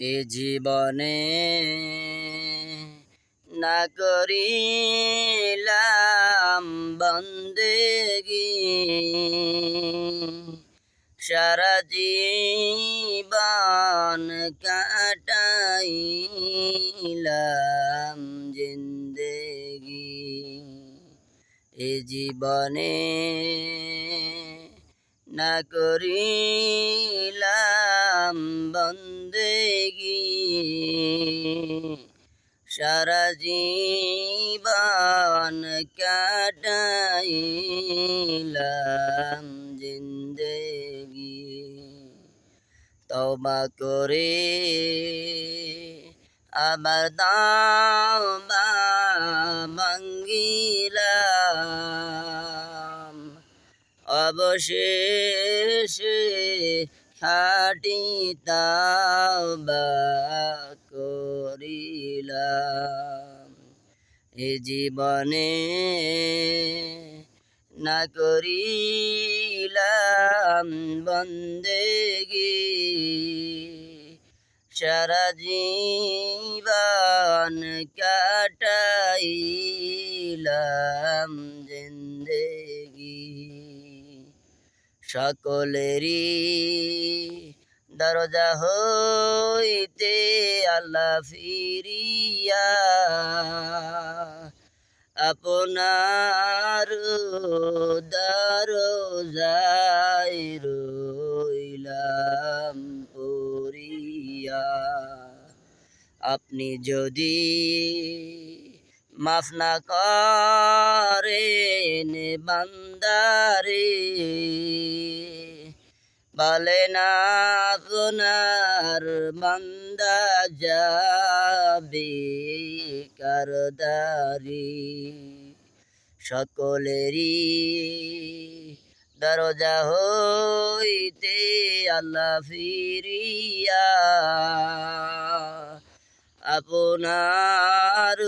এ জীবনে না করিলাম বন্দেগি সারা জীবন কাটাইলাম জিন্দেগি এ জীবনে না করিলাম বন্দেগি সারা জীবন কাটাইলাম জিন্দেগি। তবা করে আবার দাবা ভাঙ্গিলাম। অবশেষে খাটি তাবা করিলাম এ জীবনে না করিলাম বন্দেগি সারা জীবন কাটাইলাম জিন্দেগি সকলেরই দরজা হইতে আল্লাহ ফিরিয়া আপনার দরজায় রইলাম পড়িয়া। আপনি যদি মাফ না করেন বান্দারে। বলে না আপনার বান্দা যাবে কারদারি। সকলেরই দরজা হইতে আল্লাহ ফিরিয়া আপনার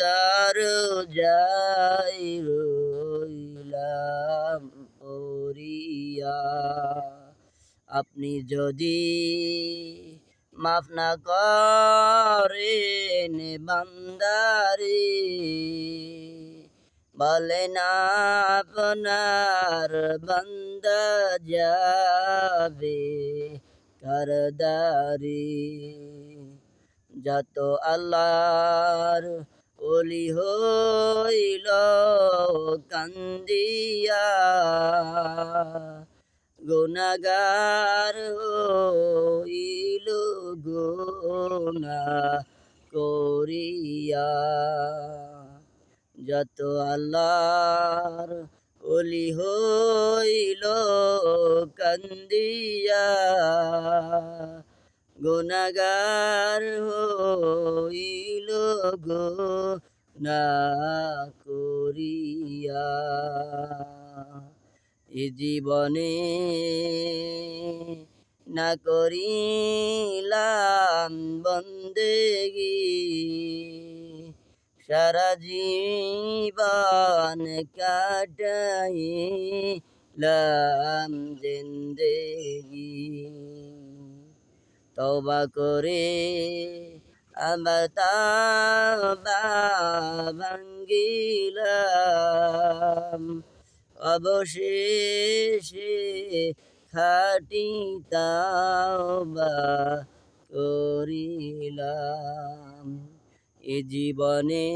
দরজায় রইলাম পড়িয়া। আপনি যদি মাফ না করেন বান্দারে, বলেন আপনার বান্দা যাবে করদারি। যত আল্লাহর ওলি হইল কান্দিয়া গুনাগার হইল গুনা করিয়া। যত আল্লাহর ওলি হইল কান্দিয়া গুনাগার হইল গো না করিয়া জীবনে না করিলাম বন্দেগি সারা জীবন কাটাইলাম জিন্দেগি তবা করে আমার তাবা অবশেষে খাটি তাবা করিলাম। এ জীবনে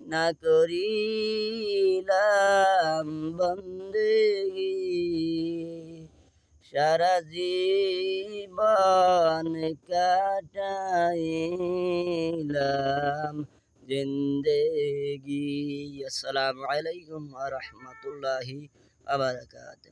না করিলাম বন্দেগি। সারা জীবন কাটাইলাম জিন্দেগি। আসসালামু আলাইকুম রহমতুল্লাহি আবরকাত